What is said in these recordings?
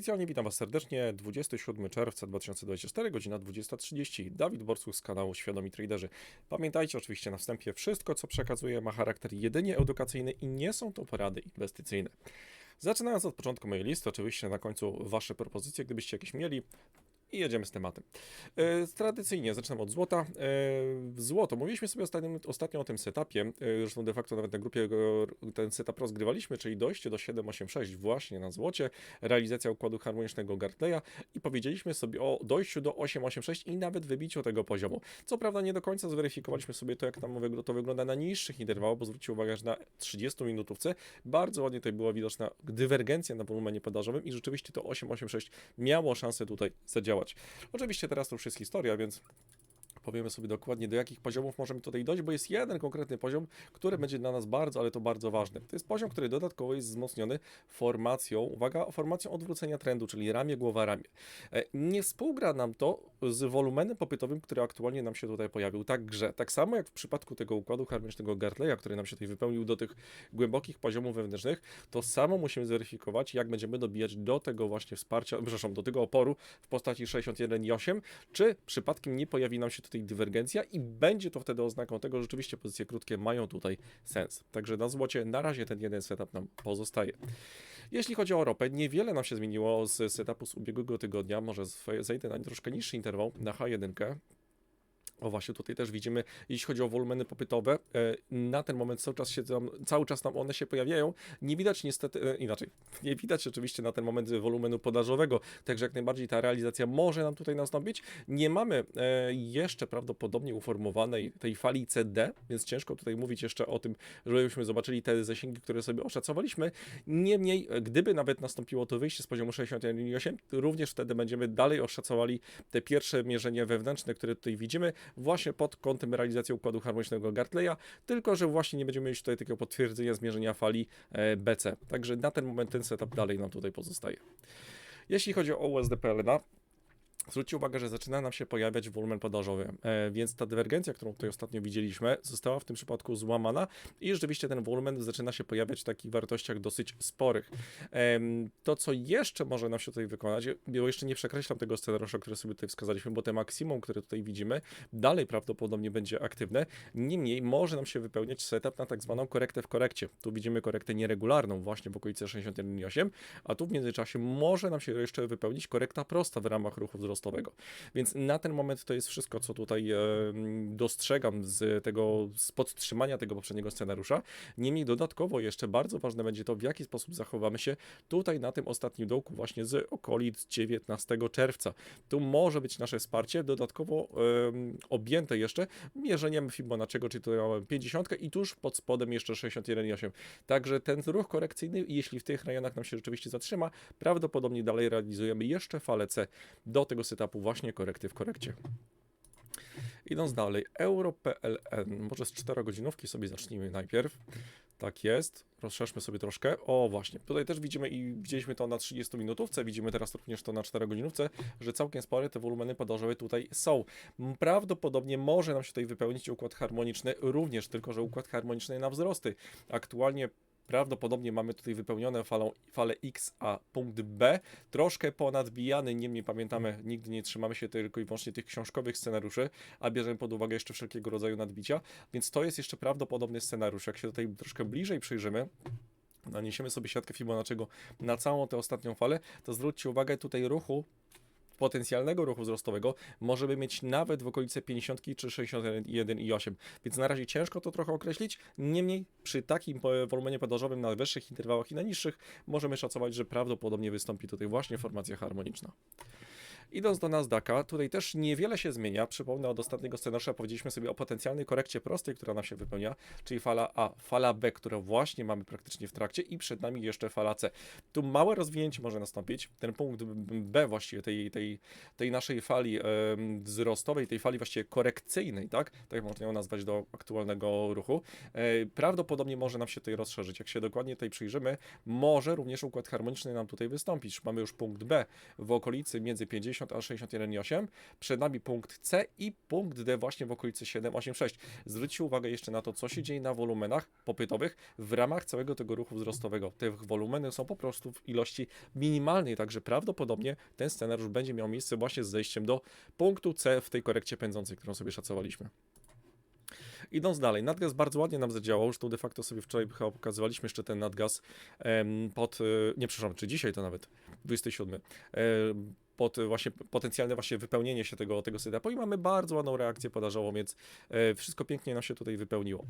Oficjalnie witam Was serdecznie. 27 czerwca 2024, godzina 20.30. Dawid Borsuch z kanału Świadomi Traderzy. Pamiętajcie oczywiście na wstępie, wszystko co przekazuję ma charakter jedynie edukacyjny i nie są to porady inwestycyjne. Zaczynając od początku mojej listy, oczywiście na końcu Wasze propozycje, gdybyście jakieś mieli. I jedziemy z tematem. E, tradycyjnie zaczynam od złota. E, złoto. Mówiliśmy sobie ostatnio, ostatnio o tym setupie. E, zresztą de facto nawet na grupie ten setup rozgrywaliśmy, czyli dojście do 786 właśnie na złocie, realizacja układu harmonicznego Gartleya i powiedzieliśmy sobie o dojściu do 886 i nawet wybiciu tego poziomu. Co prawda nie do końca zweryfikowaliśmy sobie to, jak tam to wygląda na niższych interwałach, bo zwróćcie uwagę, że na 30 minutówce bardzo ładnie tutaj była widoczna dywergencja na wolumenie podażowym i rzeczywiście to 886 miało szansę tutaj zadziałać. Oczywiście teraz to już jest historia, więc powiemy sobie dokładnie, do jakich poziomów możemy tutaj dojść, bo jest jeden konkretny poziom, który będzie dla nas bardzo, ale to bardzo ważny. To jest poziom, który dodatkowo jest wzmocniony formacją, uwaga, formacją odwrócenia trendu, czyli ramię, głowa, ramię. E, Nie współgra nam to z wolumenem popytowym, który aktualnie nam się tutaj pojawił. Także, tak samo jak w przypadku tego układu harmonicznego Gartleya, który nam się tutaj wypełnił do tych głębokich poziomów wewnętrznych, to samo musimy zweryfikować, jak będziemy dobijać do tego właśnie wsparcia, przepraszam, do tego oporu w postaci 61,8, czy przypadkiem nie pojawi nam się tutaj dywergencja i będzie to wtedy oznaką tego, że rzeczywiście pozycje krótkie mają tutaj sens. Także na złocie na razie ten jeden setup nam pozostaje. Jeśli chodzi o ropę, niewiele nam się zmieniło z setupu z ubiegłego tygodnia. Może zejdę na troszkę niższy interwał, na H1. O właśnie, tutaj też widzimy, jeśli chodzi o wolumeny popytowe, e, na ten moment cały czas się tam, cały czas tam one się pojawiają. Nie widać niestety, e, inaczej, nie widać oczywiście na ten moment wolumenu podażowego, także jak najbardziej ta realizacja może nam tutaj nastąpić. Nie mamy e, jeszcze prawdopodobnie uformowanej tej fali CD, więc ciężko tutaj mówić jeszcze o tym, żebyśmy zobaczyli te zasięgi, które sobie oszacowaliśmy. Niemniej, gdyby nawet nastąpiło to wyjście z poziomu 61,8, to również wtedy będziemy dalej oszacowali te pierwsze mierzenia wewnętrzne, które tutaj widzimy, właśnie pod kątem realizacji układu harmonicznego Gartleya, tylko że właśnie nie będziemy mieć tutaj takiego potwierdzenia zmierzenia fali e, BC. Także na ten moment ten setup dalej nam tutaj pozostaje. Jeśli chodzi o USD PLN, Zwróćcie uwagę, że zaczyna nam się pojawiać wolumen podażowy, e, więc ta dywergencja, którą tutaj ostatnio widzieliśmy, została w tym przypadku złamana i rzeczywiście ten wolumen zaczyna się pojawiać w takich wartościach dosyć sporych. To, co jeszcze może nam się tutaj wykonać, bo jeszcze nie przekreślam tego scenariusza, który sobie tutaj wskazaliśmy, bo te maksimum, które tutaj widzimy, dalej prawdopodobnie będzie aktywne. Niemniej może nam się wypełniać setup na tak zwaną korektę w korekcie. Tu widzimy korektę nieregularną właśnie w okolicy 61,8, a tu w międzyczasie może nam się jeszcze wypełnić korekta prosta w ramach ruchu wzrostowego. Więc na ten moment to jest wszystko, co tutaj e, dostrzegam z tego, z podtrzymania tego poprzedniego scenariusza. Niemniej dodatkowo jeszcze bardzo ważne będzie to, w jaki sposób zachowamy się tutaj na tym ostatnim dołku właśnie z okolic 19 czerwca. Tu może być nasze wsparcie dodatkowo objęte jeszcze mierzeniem Fibonacciego, czyli tutaj mamy 50 i tuż pod spodem jeszcze 61,8. Także ten ruch korekcyjny, jeśli w tych rejonach nam się rzeczywiście zatrzyma, prawdopodobnie dalej realizujemy jeszcze falę C do tego setupu właśnie korekty w korekcie. Idąc dalej, Euro.pln, może z 4 godzinówki sobie zacznijmy najpierw. Tak jest, rozszerzmy sobie troszkę. O właśnie, tutaj też widzimy i widzieliśmy to na 30 minutówce, widzimy teraz również to na 4 godzinówce, że całkiem spore te wolumeny podażowe tutaj są. Prawdopodobnie może nam się tutaj wypełnić układ harmoniczny, również tylko, że układ harmoniczny na wzrosty. Aktualnie Prawdopodobnie mamy tutaj wypełnione falą, falę X, a punkt B. Troszkę ponadbijany, niemniej pamiętamy, nigdy nie trzymamy się tylko i wyłącznie tych książkowych scenariuszy, a bierzemy pod uwagę jeszcze wszelkiego rodzaju nadbicia, więc to jest jeszcze prawdopodobny scenariusz. Jak się tutaj troszkę bliżej przyjrzymy, naniesiemy sobie siatkę Fibonacciego na całą tę ostatnią falę, to zwróćcie uwagę tutaj ruchu potencjalnego ruchu wzrostowego możemy mieć nawet w okolice 50 czy 61,8. Więc na razie ciężko to trochę określić. Niemniej przy takim wolumenie podażowym na wyższych interwałach i na niższych możemy szacować, że prawdopodobnie wystąpi tutaj właśnie formacja harmoniczna. Idąc do Nasdaqa, tutaj też niewiele się zmienia. Przypomnę od ostatniego scenariusza powiedzieliśmy sobie o potencjalnej korekcie prostej, która nam się wypełnia, czyli fala A, fala B, którą właśnie mamy praktycznie w trakcie i przed nami jeszcze fala C. Tu małe rozwinięcie może nastąpić. Ten punkt B właściwie tej, tej, tej naszej fali em, wzrostowej, tej fali właściwie korekcyjnej, tak? Tak można ją nazwać do aktualnego ruchu. E, prawdopodobnie może nam się tutaj rozszerzyć. Jak się dokładnie tutaj przyjrzymy, może również układ harmoniczny nam tutaj wystąpić. Mamy już punkt B w okolicy między 50 60, a 61,8. Przed nami punkt C i punkt D właśnie w okolicy 7,86. Zwróćcie uwagę jeszcze na to, co się dzieje na wolumenach popytowych w ramach całego tego ruchu wzrostowego. Te wolumeny są po prostu w ilości minimalnej, także prawdopodobnie ten scenariusz będzie miał miejsce właśnie z zejściem do punktu C w tej korekcie pędzącej, którą sobie szacowaliśmy. Idąc dalej, nadgaz bardzo ładnie nam zadziałał, już tu de facto sobie wczoraj chyba pokazywaliśmy jeszcze ten nadgaz pod, e, nie przepraszam, czy dzisiaj to nawet, 27, e, pod właśnie potencjalne właśnie wypełnienie się tego, tego setupu i mamy bardzo ładną reakcję podażową, więc e, wszystko pięknie nam się tutaj wypełniło.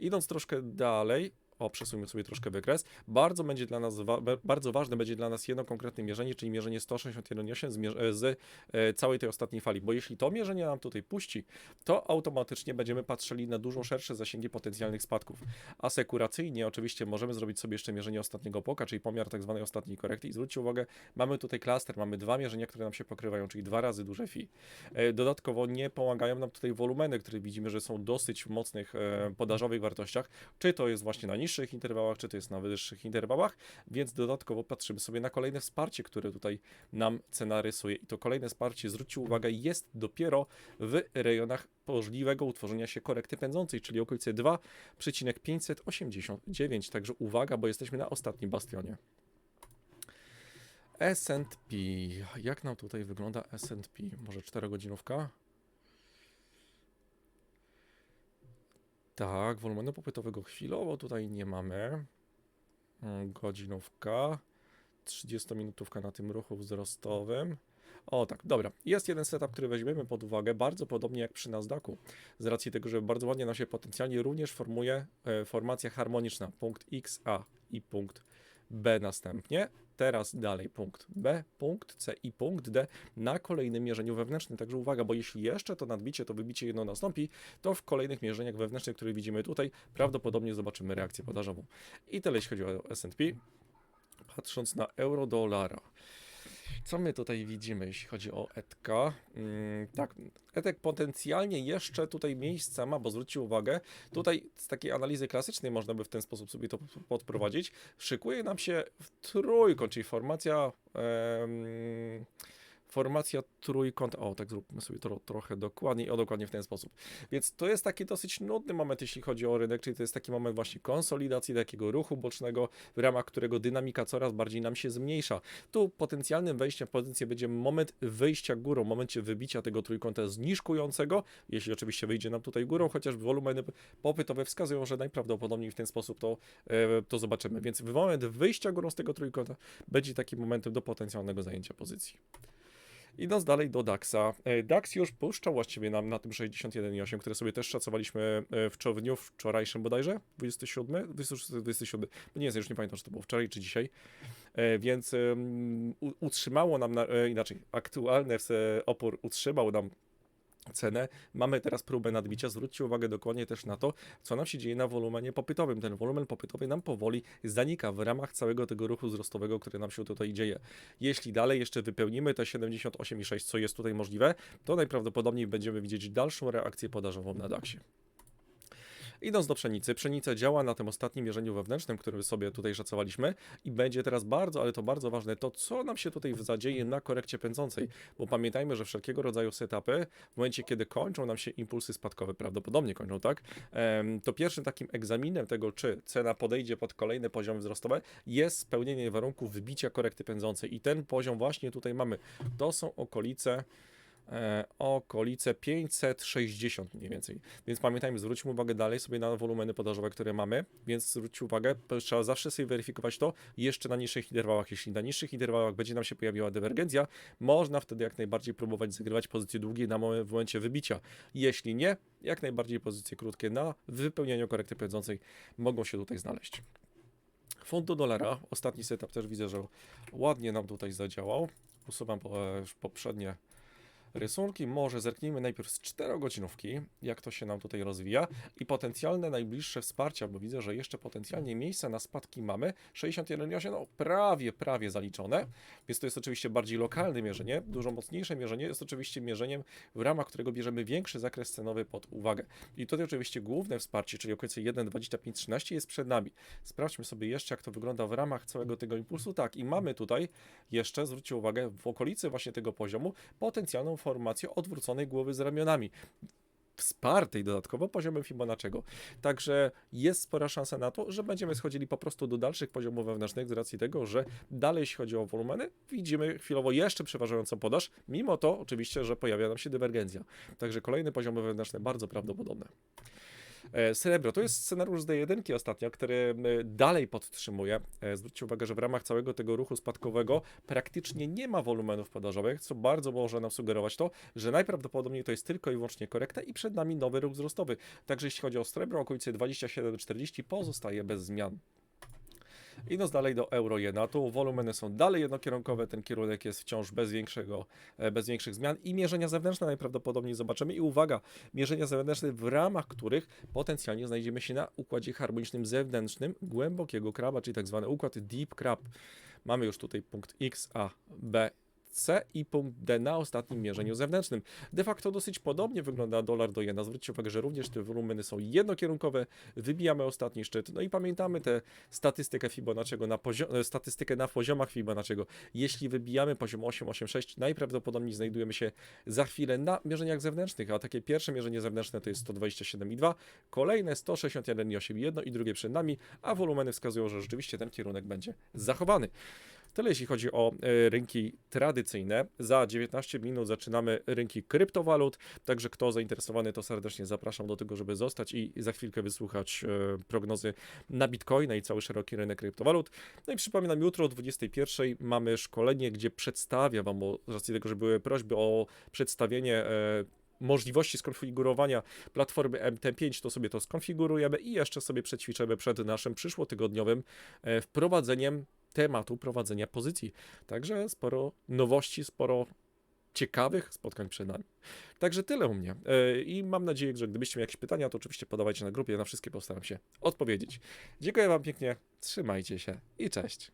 Idąc troszkę dalej, o, przesuńmy sobie troszkę wykres. Bardzo będzie dla nas, bardzo ważne będzie dla nas jedno konkretne mierzenie, czyli mierzenie 161,8 z, z e, całej tej ostatniej fali, bo jeśli to mierzenie nam tutaj puści, to automatycznie będziemy patrzyli na dużo szersze zasięgi potencjalnych spadków. Asekuracyjnie oczywiście możemy zrobić sobie jeszcze mierzenie ostatniego poka, czyli pomiar tak zwanej ostatniej korekty i zwróćcie uwagę, mamy tutaj klaster, mamy dwa mierzenia, które nam się pokrywają, czyli dwa razy duże fi. E, Dodatkowo nie pomagają nam tutaj wolumeny, które widzimy, że są dosyć mocnych e, podażowych wartościach, czy to jest właśnie na niższych interwałach, czy to jest na wyższych interwałach, więc dodatkowo patrzymy sobie na kolejne wsparcie, które tutaj nam cena rysuje. I to kolejne wsparcie, zwróćcie uwagę, jest dopiero w rejonach możliwego utworzenia się korekty pędzącej, czyli okolice 2,589. Także uwaga, bo jesteśmy na ostatnim bastionie. S&P. Jak nam tutaj wygląda S&P? Może 4 godzinówka? Tak, wolumenu popytowego chwilowo tutaj nie mamy. Mm, Godzinówka. 30-minutówka na tym ruchu wzrostowym. O tak, dobra. Jest jeden setup, który weźmiemy pod uwagę, bardzo podobnie jak przy Nasdaqu. Z racji tego, że bardzo ładnie nam się potencjalnie również formuje e, formacja harmoniczna. Punkt X, A i punkt B następnie. Teraz dalej punkt B, punkt C i punkt D na kolejnym mierzeniu wewnętrznym. Także uwaga, bo jeśli jeszcze to nadbicie, to wybicie jedno nastąpi, to w kolejnych mierzeniach wewnętrznych, które widzimy tutaj, prawdopodobnie zobaczymy reakcję podażową. I tyle jeśli chodzi o S&P. Patrząc na euro-dolara. Co my tutaj widzimy, jeśli chodzi o ETK? Mm, tak, ETK potencjalnie jeszcze tutaj miejsca ma, bo zwróćcie uwagę, tutaj z takiej analizy klasycznej można by w ten sposób sobie to podprowadzić. Szykuje nam się w trójkąt, czyli formacja. em, Formacja trójkąt. O, tak zróbmy sobie to trochę dokładniej, o dokładnie w ten sposób. Więc to jest taki dosyć nudny moment, jeśli chodzi o rynek, czyli to jest taki moment właśnie konsolidacji, takiego ruchu bocznego, w ramach którego dynamika coraz bardziej nam się zmniejsza. Tu potencjalnym wejściem w pozycję będzie moment wyjścia górą, momencie wybicia tego trójkąta zniżkującego, jeśli oczywiście wyjdzie nam tutaj górą, chociaż wolumeny popytowe wskazują, że najprawdopodobniej w ten sposób to, e, to zobaczymy. Więc moment wyjścia górą z tego trójkąta będzie takim momentem do potencjalnego zajęcia pozycji. Idąc dalej do DAX-a. E, DAX już puszczał właściwie nam na tym 61,8, które sobie też szacowaliśmy e, w dniu wczorajszym bodajże, 27, 26, 27, no nie wiem, już nie pamiętam, czy to było wczoraj, czy dzisiaj, E, więc utrzymało nam, na, inaczej, aktualny opór utrzymał nam cenę. Mamy teraz próbę nadbicia. Zwróćcie uwagę dokładnie też na to, co nam się dzieje na wolumenie popytowym. Ten wolumen popytowy nam powoli zanika w ramach całego tego ruchu wzrostowego, który nam się tutaj dzieje. Jeśli dalej jeszcze wypełnimy te 78,6, co jest tutaj możliwe, to najprawdopodobniej będziemy widzieć dalszą reakcję podażową na DAX-ie. Idąc do pszenicy, pszenica działa na tym ostatnim mierzeniu wewnętrznym, który sobie tutaj szacowaliśmy i będzie teraz bardzo, ale to bardzo ważne, to co nam się tutaj zadzieje na korekcie pędzącej, bo pamiętajmy, że wszelkiego rodzaju setupy, w momencie kiedy kończą nam się impulsy spadkowe, prawdopodobnie kończą, tak, to pierwszym takim egzaminem tego, czy cena podejdzie pod kolejne poziomy wzrostowe, jest spełnienie warunków wybicia korekty pędzącej. I ten poziom właśnie tutaj mamy. To są okolice okolice 560 mniej więcej. Więc pamiętajmy, zwróćmy uwagę dalej sobie na wolumeny podażowe, które mamy, więc zwróćcie uwagę, trzeba zawsze sobie weryfikować to jeszcze na niższych interwałach. Jeśli na niższych interwałach będzie nam się pojawiła dywergencja, można wtedy jak najbardziej próbować zagrywać pozycje długie na momencie wybicia. Jeśli nie, jak najbardziej pozycje krótkie na wypełnieniu korekty pędzącej mogą się tutaj znaleźć. Fund do dolara, ostatni setup też widzę, że ładnie nam tutaj zadziałał. Usuwam e, poprzednie rysunki. Może zerknijmy najpierw z 4-godzinówki, jak to się nam tutaj rozwija i potencjalne najbliższe wsparcia, bo widzę, że jeszcze potencjalnie miejsca na spadki mamy. 61,8, no prawie, prawie zaliczone, więc to jest oczywiście bardziej lokalne mierzenie. Dużo mocniejsze mierzenie jest oczywiście mierzeniem, w ramach którego bierzemy większy zakres cenowy pod uwagę. I tutaj oczywiście główne wsparcie, czyli okolice 1,2513 jest przed nami. Sprawdźmy sobie jeszcze, jak to wygląda w ramach całego tego impulsu. Tak, i mamy tutaj jeszcze, zwróćcie uwagę, w okolicy właśnie tego poziomu potencjalną formację odwróconej głowy z ramionami wspartej dodatkowo poziomem Fibonacciego. Także jest spora szansa na to, że będziemy schodzili po prostu do dalszych poziomów wewnętrznych z racji tego, że dalej jeśli chodzi o wolumeny, widzimy chwilowo jeszcze przeważającą podaż, mimo to oczywiście, że pojawia nam się dywergencja. Także kolejne poziomy wewnętrzne bardzo prawdopodobne. E, Srebro to jest scenariusz z D1 ostatnio, który dalej podtrzymuje. E, Zwróćcie uwagę, że w ramach całego tego ruchu spadkowego praktycznie nie ma wolumenów podażowych, co bardzo może nam sugerować to, że najprawdopodobniej to jest tylko i wyłącznie korekta i przed nami nowy ruch wzrostowy. Także jeśli chodzi o srebro, okolice 27-40 pozostaje bez zmian. Idąc dalej do euro jena, tu wolumeny są dalej jednokierunkowe, ten kierunek jest wciąż bez, większego, e, bez większych zmian i mierzenia zewnętrzne najprawdopodobniej zobaczymy. I uwaga, mierzenia zewnętrzne, w ramach których potencjalnie znajdziemy się na układzie harmonicznym zewnętrznym głębokiego kraba, czyli tak zwany układ deep crab. Mamy już tutaj punkt X, A, B, C i punkt D na ostatnim mierzeniu zewnętrznym. De facto dosyć podobnie wygląda dolar do jena. Zwróćcie uwagę, że również te wolumeny są jednokierunkowe, wybijamy ostatni szczyt. No i pamiętamy tę statystykę Fibonacciego na e, statystykę na poziomach Fibonacciego. Jeśli wybijamy poziom 886, najprawdopodobniej znajdujemy się za chwilę na mierzeniach zewnętrznych, a takie pierwsze mierzenie zewnętrzne to jest 127,2, kolejne 161,8, jedno i drugie przed nami, a wolumeny wskazują, że rzeczywiście ten kierunek będzie zachowany. Tyle jeśli chodzi o e, rynki tradycyjne. Za 19 minut zaczynamy rynki kryptowalut, także kto zainteresowany, to serdecznie zapraszam do tego, żeby zostać i za chwilkę wysłuchać e, prognozy na Bitcoina i cały szeroki rynek kryptowalut. No i przypominam, jutro o 21 mamy szkolenie, gdzie przedstawię Wam, bo z racji tego, że były prośby o przedstawienie e, możliwości skonfigurowania platformy MT5, to sobie to skonfigurujemy i jeszcze sobie przećwiczymy przed naszym przyszłotygodniowym wprowadzeniem tematu prowadzenia pozycji. Także sporo nowości, sporo ciekawych spotkań przed nami. Także tyle u mnie. E, I mam nadzieję, że gdybyście mieli jakieś pytania, to oczywiście podawajcie na grupie, na wszystkie postaram się odpowiedzieć. Dziękuję Wam pięknie, trzymajcie się i cześć.